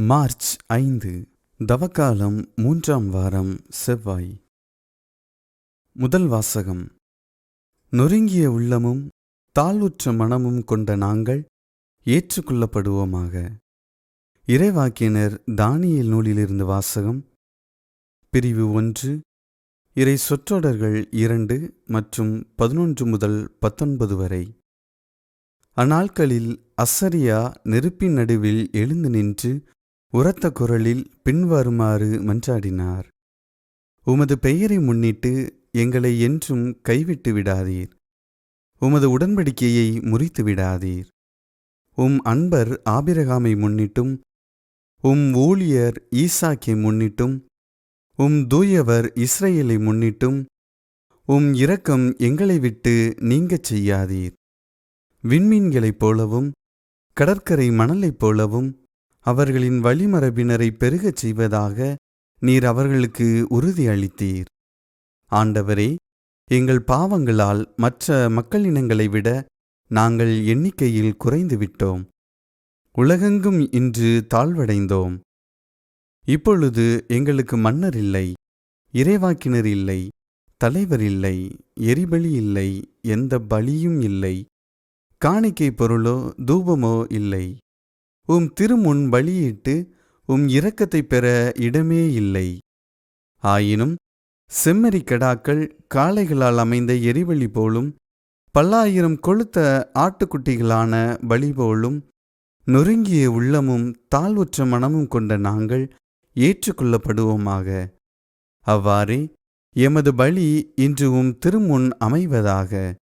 March ஐந்து தவக்காலம் மூன்றாம் வாரம் செவ்வாய். முதல் வாசகம். நொறுங்கிய உள்ளமும் தாழ்வுற்ற மனமும் கொண்ட நாங்கள் ஏற்றுக்கொள்ளப்படுவோமாக. இறைவாக்கினர் தானியல் நூலிலிருந்து வாசகம். பிரிவு ஒன்று இறை சொற்றொடர்கள் இரண்டு மற்றும் பதினொன்று முதல் பத்தொன்பது வரை. அந்நாட்களில் அசரியா நெருப்பின் நடுவில் எழுந்து நின்று உரத்த குரலில் பின்வருமாறு மன்றாடினார். உமது பெயரை முன்னிட்டு எங்களை என்றும் கைவிட்டு விடாதீர். உமது உடன்படிக்கையை முறித்து விடாதீர். உம் அன்பர் ஆபிரகாமை முன்னிட்டும் உம் ஊழியர் ஈசாக்கை முன்னிட்டும் உம் தூயவர் இஸ்ரேலை முன்னிட்டும் உம் இரக்கம் எங்களை விட்டு நீங்கச் செய்யாதீர். விண்மீன்களைப் போலவும் கடற்கரை மணலைப் போலவும் அவர்களின் வழிமரபினரை பெருகச் செய்வதாக நீர் அவர்களுக்கு உறுதி அளித்தீர் ஆண்டவரே எங்கள் பாவங்களால் மற்ற மக்களினங்களை விட நாங்கள் எண்ணிக்கையில் குறைந்துவிட்டோம். உலகெங்கும் இன்று தாழ்வடைந்தோம். இப்பொழுது எங்களுக்கு மன்னர் இல்லை இறைவாக்கினர் இல்லை தலைவர் இல்லை எரிபலி இல்லை எந்த பலியும் இல்லை காணிக்கை பொருளோ தூபமோ இல்லை. உம் திருமுன் பலியிட்டு உம் இரக்கத்தைப் பெற இடமே இல்லை. ஆயினும் செம்மறி கடாக்கள் காளைகளால் அமைந்த எரிவழி போலும் பல்லாயிரம் கொளுத்த ஆட்டுக்குட்டிகளான பலி போலும் நொறுங்கிய உள்ளமும் தாழ்வுற்ற மனமும் கொண்ட நாங்கள் ஏற்றுக்கொள்ளப்படுவோமாக. அவ்வாறே எமது பலி இன்று உம் திருமுன் அமைவதாக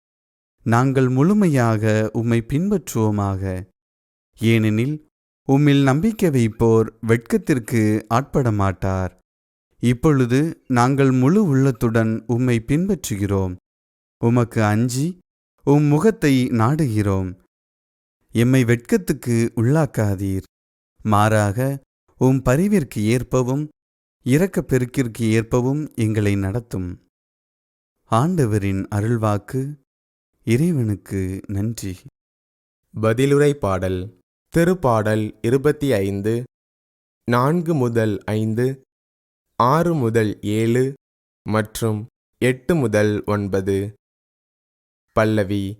நாங்கள் முழுமையாக உம்மை பின்பற்றுவோமாக. ஏனெனில் உம்மில் நம்பிக்கை வைப்போர் வெட்கத்திற்கு ஆட்பட மாட்டார் இப்பொழுது நாங்கள் முழு உள்ளத்துடன் உம்மை பின்பற்றுகிறோம். உமக்கு அஞ்சி உம் முகத்தை நாடுகிறோம். எம்மை வெட்கத்துக்கு உள்ளாக்காதீர். மாறாக உம் பரிவிற்கு ஏற்பவும் இரக்கப் பெருக்கிற்கு ஏற்பவும் எங்களை நடத்தும். ஆண்டவரின் அருள்வாக்கு இறைவனுக்கு நன்றி. பதிலுரை பாடல். திருப்பாடல் இருபத்தி ஐந்து நான்கு முதல் ஐந்து ஆறு முதல் ஏழு மற்றும் எட்டு முதல் ஒன்பது. பல்லவி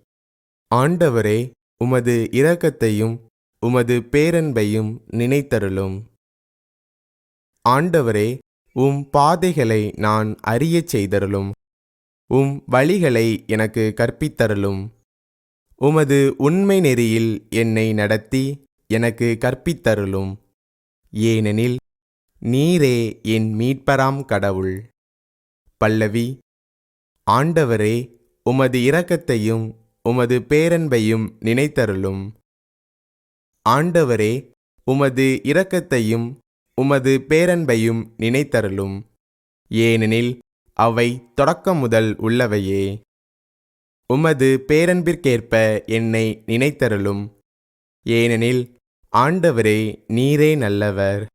ஆண்டவரே உமது இரக்கத்தையும் உமது பேரன்பையும் நினைத்தருளும். ஆண்டவரே உம் பாதைகளை நான் அறியச் செய்தருளும். உம் வழிகளை எனக்கு கற்பித்தருளும். உமது உண்மை நெறியில் என்னை நடத்தி எனக்கு கற்பித்தருளும். ஏனெனில் நீரே என் மீட்பராம் கடவுள். பல்லவி ஆண்டவரே உமது இரக்கத்தையும் உமது பேரன்பையும் நினைத்தருளும். ஆண்டவரே உமது இரக்கத்தையும் உமது பேரன்பையும் நினைத்தருளும். ஏனெனில் அவை தொடக்கம் முதல் உள்ளவையே. உமது பேரன்பிற்கேற்ப என்னை நினைத்தருளும். ஏனெனில் ஆண்டவரே நீரே நல்லவர்.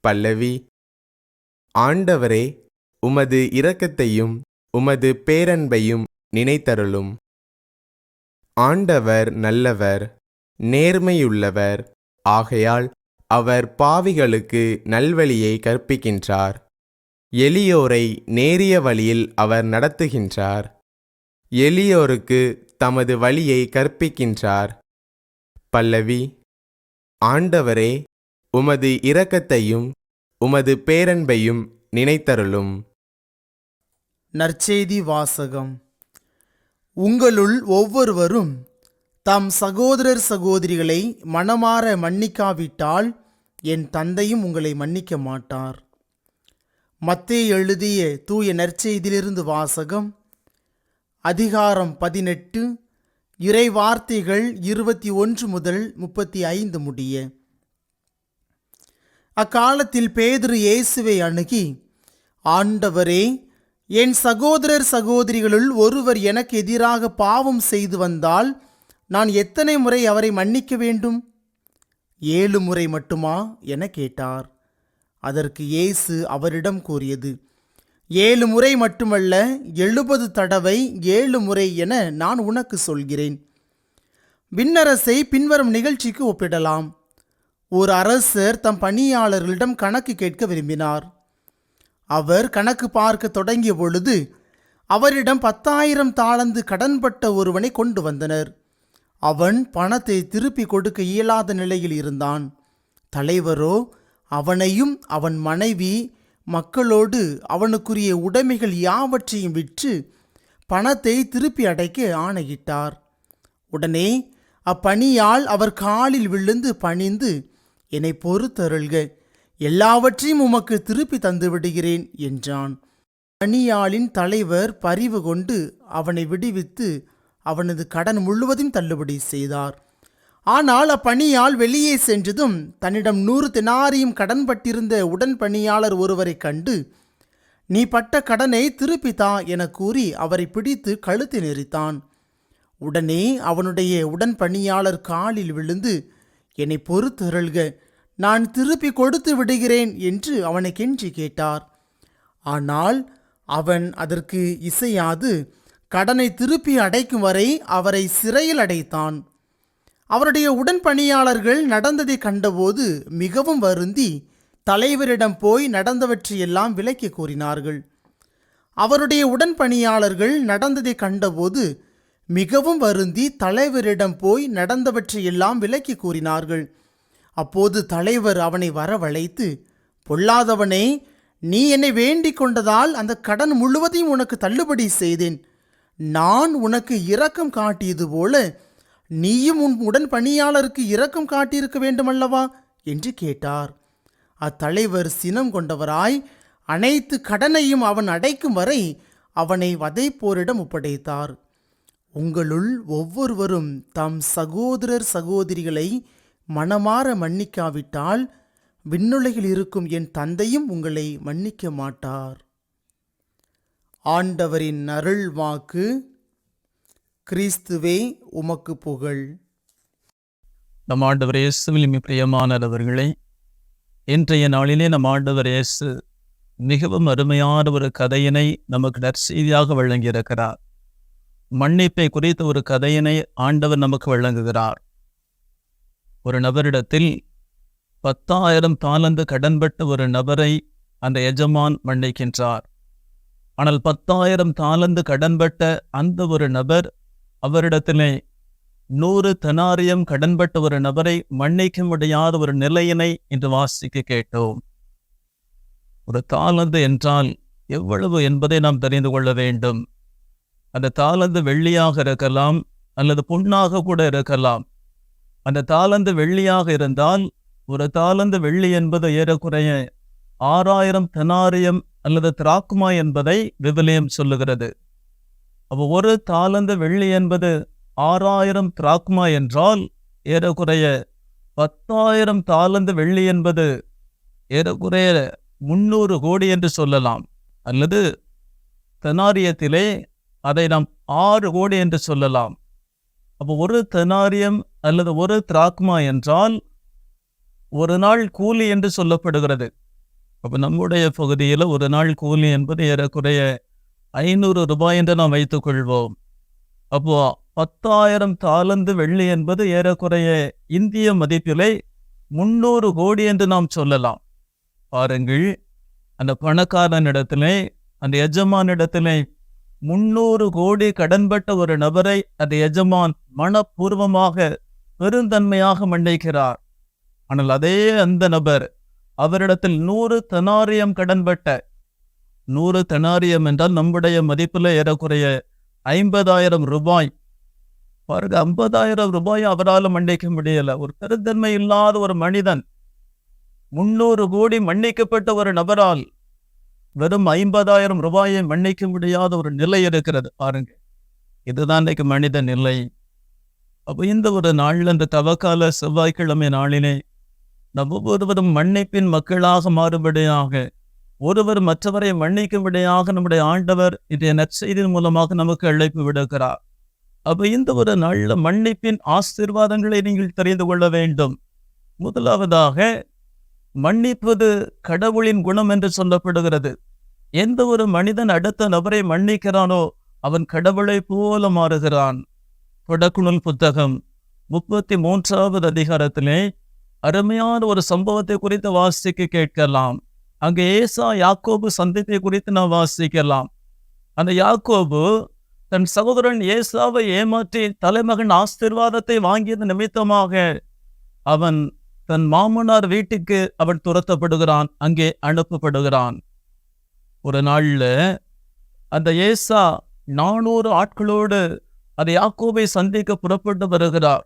பல்லவி ஆண்டவரே உமது இரக்கத்தையும் உமது பேரன்பையும் நினைத்தருளும். ஆண்டவர் நல்லவர் நேர்மையுள்ளவர் ஆகையால் அவர் பாவிகளுக்கு நல்வழியை கற்பிக்கின்றார். எளியோரை நேரிய வழியில் அவர் நடத்துகின்றார். எளியோருக்கு தமது வழியை கற்பிக்கின்றார். பல்லவி ஆண்டவரே உமது இரக்கத்தையும் உமது பேரன்பையும் நினைத்தருளும். நற்செய்தி வாசகம். உங்களுள் ஒவ்வொருவரும் தம் சகோதரர் சகோதரிகளை மனமாற மன்னிக்காவிட்டால் என் தந்தையும் உங்களை மன்னிக்க மாட்டார். மத்தே எழுதிய தூய நற்செய்தியிலிருந்து வாசகம் அதிகாரம் பதினெட்டு இறை வார்த்தைகள் இருபத்தி ஒன்று முதல் முப்பத்தி ஐந்து முடிய. அக்காலத்தில் பேதுரு இயேசுவை அணுகி ஆண்டவரே என் சகோதரர் சகோதரிகளுள் ஒருவர் எனக்கு எதிராக பாவம் செய்து வந்தால் நான் எத்தனை முறை அவரை மன்னிக்க வேண்டும்? ஏழு முறை மட்டுமா? என கேட்டார். அதற்கு இயேசு அவரிடம் கூறியது ஏழு முறை மட்டுமல்ல எழுபது தடவை ஏழு முறை என நான் உனக்கு சொல்கிறேன். விண்ணரசை பின்வரும் நிகழ்ச்சிக்கு ஒப்பிடலாம். ஒரு அரசர் தம் பணியாளர்களிடம் கணக்கு கேட்க விரும்பினார். அவர் கணக்கு பார்க்க தொடங்கிய பொழுது அவரிடம் பத்தாயிரம் தாளந்து கடன்பட்ட ஒருவனை கொண்டு வந்தனர். அவன் பணத்தை திருப்பி கொடுக்க இயலாத நிலையில் இருந்தான். தலைவரோ அவனையும் அவன் மனைவி மக்களோடு அவனுக்குரிய உடைமைகள் யாவற்றையும் விற்று பணத்தை திருப்பி அடைக்க ஆணையிட்டார். உடனே அப்பணியால் அவர் காலில் விழுந்து பணிந்து என்னை பொறுத்தருள்க எல்லாவற்றையும் உமக்கு திருப்பி தந்து விடுகிறேன் என்றான். பணியாளின் தலைவர் பரிவு கொண்டு அவனை விடுவித்து அவனது கடன் முழுவதும் தள்ளுபடி செய்தார். ஆனால் அப்பணியால் வெளியே சென்றதும் தன்னிடம் நூறு தினாரியும் கடன்பட்டிருந்த உடன் பணியாளர் ஒருவரைக் கண்டு நீ பட்ட கடனை திருப்பிதா என கூறி அவரை பிடித்து கழுத்தை நெறித்தான் உடனே அவனுடைய உடன் பணியாளர் காலில் விழுந்து என்னை பொறுத்தருள்க நான் திருப்பி கொடுத்து விடுகிறேன் என்று அவனை கெஞ்சி கேட்டார். ஆனால் அவன் அதற்கு இசையாது கடனை திருப்பி அடைக்கும் வரை அவரை சிறையில் அடைத்தான். அவருடைய உடன்பணியாளர்கள் நடந்ததை கண்டபோது மிகவும் வருந்தி தலைவரிடம் போய் நடந்தவற்றையெல்லாம் விளக்கி கூறினார்கள். அவருடைய உடன்பணியாளர்கள் நடந்ததை கண்டபோது மிகவும் வருந்தி தலைவரிடம் போய் நடந்தவற்றையெல்லாம் விளக்கி கூறினார்கள். அப்போது தலைவர் அவனை வரவழைத்து பொல்லாதவனே நீ என்னை வேண்டிக் கொண்டதால் அந்த கடன் முழுவதையும் உனக்கு தள்ளுபடி செய்தேன். நான் உனக்கு இரக்கம் காட்டியது போல நீயும் உன் உடன் பணியாளருக்கு இரக்கம் காட்டியிருக்க வேண்டுமல்லவா? என்று கேட்டார். அத்தலைவர் சினம் கொண்டவராய் அனைத்து கடனையும் அவன் அடைக்கும் வரை அவனை வதைப்போரிடம் ஒப்படைத்தார். உங்களுள் ஒவ்வொருவரும் தம் சகோதரர் சகோதரிகளை மனமாற மன்னிக்காவிட்டால் விண்ணுலகில் இருக்கும் என் தந்தையும் உங்களை மன்னிக்க மாட்டார். ஆண்டவரின் அருள் வாக்கு கிறிஸ்துவே உமக்கு புகழ். நம் ஆண்டவர் இயேசுவில் மிக பிரியமானவர்களே இன்றைய நாளிலே நம் ஆண்டவர் இயேசு மிகவும் அருமையான ஒரு கதையினை நமக்கு நற்செய்தியாக வழங்கியிருக்கிறார். மன்னிப்பை குறித்த ஒரு கதையினை ஆண்டவர் நமக்கு வழங்குகிறார். ஒரு நபரிடத்தில் பத்தாயிரம் தாளந்து கடன்பட்ட ஒரு நபரை அந்த எஜமான் மன்னிக்கின்றார். ஆனால் பத்தாயிரம் தாளந்து கடன்பட்ட அந்த ஒரு நபர் அவரிடத்திலே நூறு தனாரியம் கடன்பட்ட ஒரு நபரை மன்னிக்க முடியாத ஒரு நிலையினை இன்று வாசிக்க கேட்டோம். ஒரு தாளந்து என்றால் எவ்வளவு என்பதை நாம் தெரிந்து கொள்ள வேண்டும். அந்த தாளந்து வெள்ளியாக இருக்கலாம் அல்லது பொன்னாக கூட இருக்கலாம். அந்த தாளந்து வெள்ளியாக இருந்தால் ஒரு தாளந்து வெள்ளி என்பது ஏறக்குறைய ஆறாயிரம் தெனாரியம் அல்லது திராக்குமா என்பதை விவிலியம் சொல்லுகிறது. அப்போ ஒரு தாளந்த வெள்ளி என்பது ஆறாயிரம் திராக்மா என்றால் ஏறக்குறைய பத்தாயிரம் தாளந்த வெள்ளி என்பது ஏறக்குறைய முன்னூறு கோடி என்று சொல்லலாம். அல்லது தெனாரியத்திலே அதை நாம் ஆறு கோடி என்று சொல்லலாம். அப்போ ஒரு தெனாரியம் அல்லது ஒரு திராக்மா என்றால் ஒரு நாள் கூலி என்று சொல்லப்படுகிறது. அப்போ நம்முடைய பகுதியில் ஒரு நாள் கூலி என்பது ஏறக்குறைய ஐநூறு ரூபாய் என்று நாம் வைத்துக்கொள்வோம் அப்போ பத்தாயிரம் தாளந்து வெள்ளி என்பது ஏறக்குறைய இந்திய மதிப்பிலே முன்னூறு கோடி என்று நாம் சொல்லலாம். பாருங்கள் அந்த பணக்காரனிடத்திலே அந்த எஜமானிடத்திலே முன்னூறு கோடி கடன்பட்ட ஒரு நபரை அந்த எஜமான் மனப்பூர்வமாக பெருந்தன்மையாக மன்னிக்கிறார். ஆனால் அதே அந்த நபர் அவரிடத்தில் நூறு தனாரியம் கடன்பட்ட நூறு தெனாரியம் என்றால் நம்முடைய மதிப்பில் ஏறக்குறைய ஐம்பதாயிரம் ரூபாய். பாருங்க ஐம்பதாயிரம் ரூபாய் அவரால் மன்னிக்க முடியல. ஒரு பெருந்தன்மை இல்லாத ஒரு மனிதன் முன்னூறு கோடி மன்னிக்கப்பட்ட ஒரு நபரால் வெறும் ஐம்பதாயிரம் ரூபாயை மன்னிக்க முடியாத ஒரு நிலை இருக்கிறது. பாருங்க இதுதான் இன்னைக்கு மனித நிலை. அப்போ இந்த ஒரு நாளில் இந்த தவக்கால செவ்வாய்க்கிழமை நாளிலே நம்ம ஒருவரும் மன்னிப்பின் மக்களாக மாறுபடியாக ஒருவர் மற்றவரை மன்னிக்கும்படியாக நம்முடைய ஆண்டவர் இன்றைய நற்செய்தியின் மூலமாக நமக்கு அழைப்பு விடுக்கிறார். அப்ப இந்த ஒரு நல்ல மன்னிப்பின் ஆசீர்வாதங்களை நீங்கள் தெரிந்து கொள்ள வேண்டும். முதலாவதாக மன்னிப்பது கடவுளின் குணம் என்று சொல்லப்படுகிறது. எந்த ஒரு மனிதன் அடுத்த நபரை மன்னிக்கிறானோ அவன் கடவுளை போல மாறுகிறான். தொடக்குணல் புத்தகம் முப்பத்தி மூன்றாவது அதிகாரத்திலே அருமையான ஒரு சம்பவத்தை குறித்து வாசிக்க கேட்கலாம். அங்கே ஏசா யாக்கோபு சந்திப்பை குறித்து நாம் வாசிக்கலாம். அந்த யாக்கோபு தன் சகோதரன் ஏசாவை ஏமாற்றி தலைமகன் ஆசீர்வாதத்தை வாங்கியது நிமித்தமாக அவன் தன் மாமனார் வீட்டுக்கு அவன் துரத்தப்படுகிறான் அங்கே அனுப்பப்படுகிறான். ஒரு நாள்ல அந்த ஏசா நானூறு ஆட்களோடு அந்த யாக்கோபை சந்திக்க புறப்பட்டு வருகிறார்.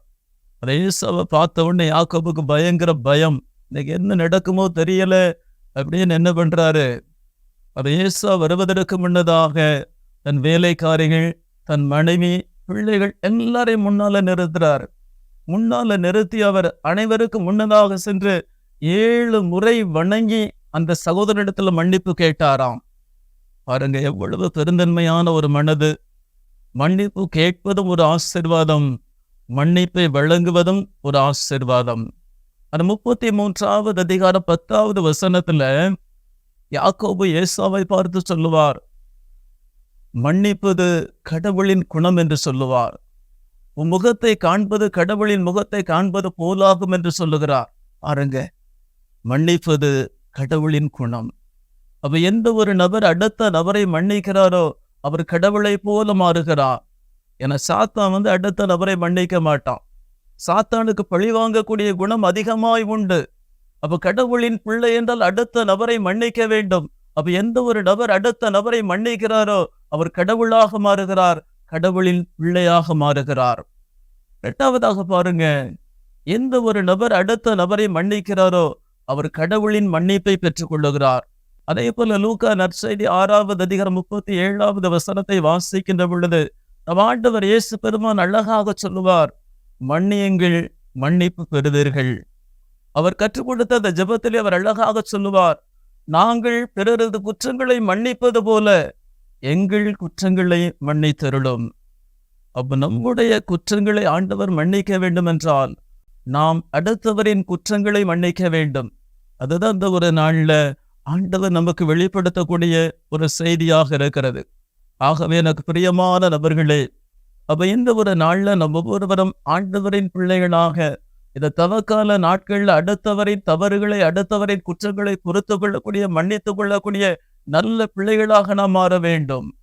அந்த ஏசாவை பார்த்த உடனே யாக்கோபுக்கு பயங்கர பயம். இன்னைக்கு என்ன நடக்குமோ தெரியல. அப்படின்னு என்ன பண்றாரு? அந்த ஏசா வருவதற்கு முன்னதாக தன் வேலைக்காரிகள் தன் மனைவி பிள்ளைகள் எல்லாரையும் முன்னால நிறுத்துறார். முன்னால நிறுத்தி அவர் அனைவருக்கும் முன்னதாக சென்று ஏழு முறை வணங்கி அந்த சகோதரனிடத்தில் மன்னிப்பு கேட்டாராம். பாருங்க எவ்வளவு பெருந்தன்மையான ஒரு மனது. மன்னிப்பு கேட்பதும் ஒரு ஆசிர்வாதம் மன்னிப்பை வழங்குவதும் ஒரு ஆசிர்வாதம். அந்த முப்பத்தி மூன்றாவது அதிகாரம் பத்தாவது வசனத்துல யாக்கோபு ஏசாவை பார்த்து சொல்லுவார் மன்னிப்பது கடவுளின் குணம் என்று சொல்லுவார். உன் முகத்தை காண்பது கடவுளின் முகத்தை காண்பது போலாகும் என்று சொல்லுகிறார். பாருங்க மன்னிப்பது கடவுளின் குணம். அப்ப எந்த ஒரு நபர் அடுத்த நபரை மன்னிக்கிறாரோ அவர் கடவுளை போல மாறுகிறார். என சாத்தான் வந்து அடுத்த நபரை மன்னிக்க மாட்டான். சாத்தானுக்கு பழி வாங்கக்கூடிய குணம் அதிகமாய் உண்டு. அப்ப கடவுளின் பிள்ளை என்றால் அடுத்த நபரை மன்னிக்க வேண்டும். அப்ப எந்த ஒரு நபர் அடுத்த நபரை மன்னிக்கிறாரோ அவர் கடவுளாக மாறுகிறார் கடவுளின் பிள்ளையாக மாறுகிறார். இரண்டாவதாக பாருங்க எந்த ஒரு நபர் அடுத்த நபரை மன்னிக்கிறாரோ அவர் கடவுளின் மன்னிப்பை பெற்றுக் கொள்ளுகிறார். அதே போல லூகா நற்செய்தி ஆறாவது அதிகாரம் முப்பத்தி ஏழாவது வசனத்தை வாசிக்கின்ற பொழுது நம் ஆண்டவர் இயேசு பெருமான் அழகாக சொல்லுவார் மன்னியுங்கள் மன்னிப்பு பெறுவீர்கள் அவர் கற்றுக் கொடுத்த அந்த ஜெபத்திலே அவர் அழகாக சொல்லுவார் நாங்கள் பிறரது குற்றங்களை மன்னிப்பது போல எங்கள் குற்றங்களை மன்னித்தருளும். அப்ப நம்முடைய குற்றங்களை ஆண்டவர் மன்னிக்க வேண்டும் என்றால் நாம் அடுத்தவரின் குற்றங்களை மன்னிக்க வேண்டும். அதுதான் அந்த ஒரு நாள்ல ஆண்டவர் நமக்கு வெளிப்படுத்தக்கூடிய ஒரு செய்தியாக இருக்கிறது. ஆகவே எனக்கு பிரியமான நபர்களே அப்ப இந்த ஒரு நாள்ல நம்ம ஒவ்வொருவரும் ஆண்டவரின் பிள்ளைகளாக. இந்த தவக்கால நாட்கள்ல அடுத்தவரின் தவறுகளை அடுத்தவரின் குற்றங்களை பொறுத்து கொள்ளக்கூடிய மன்னித்துக் கொள்ளக்கூடிய நல்ல பிள்ளைகளாக நாம் மாற வேண்டும்.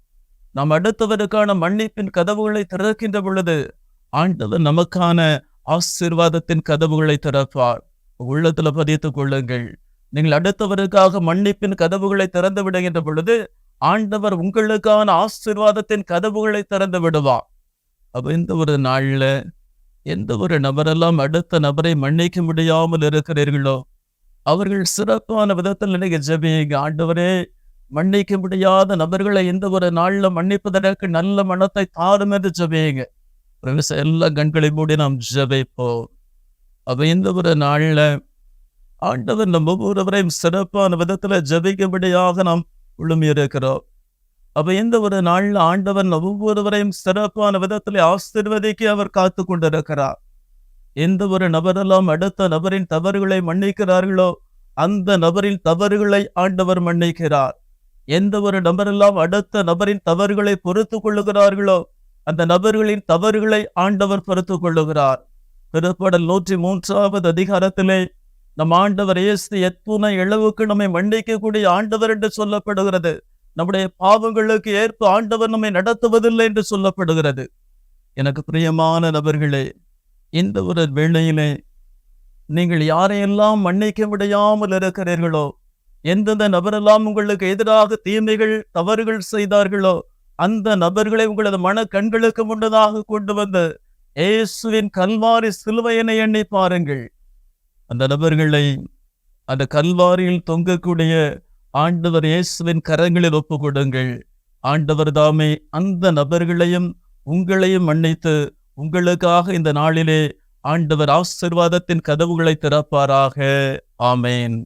நாம் அடுத்தவருக்கான மன்னிப்பின் கதவுகளை திறக்கின்ற பொழுது ஆண்டவர் நமக்கான ஆசீர்வாதத்தின் கதவுகளை திறப்பார். உள்ளத்துல பதித்துக் கொள்ளுங்கள். நீங்கள் அடுத்தவருக்காக மன்னிப்பின் கதவுகளை திறந்து விடுகின்ற பொழுது ஆண்டவர் உங்களுக்கான ஆசீர்வாதத்தின் கதவுகளை திறந்து விடுவார். அப்போ இந்த ஒரு நாள்ல எந்த ஒரு நபரெல்லாம் அடுத்த நபரை மன்னிக்க முடியாமல் இருக்கிறீர்களோ அவர்கள் சிறப்பான விதத்தில் நினைக்க ஜபிங்க. ஆண்டவரே மன்னிக்க முடியாத நபர்களை எந்த ஒரு நாள்ல மன்னிப்பதற்கு நல்ல மனத்தை தாரும் என்று ஜபிங்க. எல்லா கண்களை மூடி நாம் ஜபிப்போம். அப்போ இந்த ஒரு நாள்ல ஆண்டவர் நம்ம ஒவ்வொருவரையும் சிறப்பான விதத்துல ஜபிக்கும்படியாக நாம் உளுமையிருக்கிறோம் அப்ப எந்த ஒரு நாள்ல ஆண்டவன் ஒவ்வொருவரையும் சிறப்பான விதத்தில் ஆசீர்வதிக்க அவர் காத்து கொண்டிருக்கிறார் எந்த ஒரு நபரெல்லாம் அடுத்த நபரின் தவறுகளை மன்னிக்கிறார்களோ அந்த நபரின் தவறுகளை ஆண்டவர் மன்னிக்கிறார். எந்த ஒரு நபரெல்லாம் அடுத்த நபரின் தவறுகளை பொறுத்து கொள்ளுகிறார்களோ அந்த நபர்களின் தவறுகளை ஆண்டவர் பொறுத்து கொள்ளுகிறார். திருப்படல் நூற்றி மூன்றாவது அதிகாரத்திலே நம் ஆண்டவர் இயேசு எத்துணை இளவுக்கு நம்மை மன்னிக்கக்கூடிய ஆண்டவர் என்று சொல்லப்படுகிறது. நம்முடைய பாவங்களுக்கு ஏற்ப ஆண்டவர் நம்மை நடத்துவதில்லை என்று சொல்லப்படுகிறது. எனக்கு பிரியமான நபர்களே இந்த ஒரு வேளையிலே நீங்கள் யாரையெல்லாம் மன்னிக்க முடியாமல் இருக்கிறீர்களோ எந்தெந்த நபரெல்லாம் உங்களுக்கு எதிராக தீமைகள் தவறுகள் செய்தார்களோ அந்த நபர்களை உங்களது மன கண்களுக்கு முன்னதாக கொண்டு வந்து இயேசுவின் கல்வாரி சிலுவையினை எண்ணி பாருங்கள். அந்த நபர்களை அந்த கல்வாரியில் தொங்கக்கூடிய ஆண்டவர் இயேசுவின் கரங்களில் ஒப்பு கொடுங்கள் ஆண்டவர் தாமே அந்த நபர்களையும் உங்களையும் மன்னித்து உங்களுக்காக இந்த நாளிலே ஆண்டவர் ஆசிர்வாதத்தின் கதவுகளை திறப்பாராக. ஆமேன்.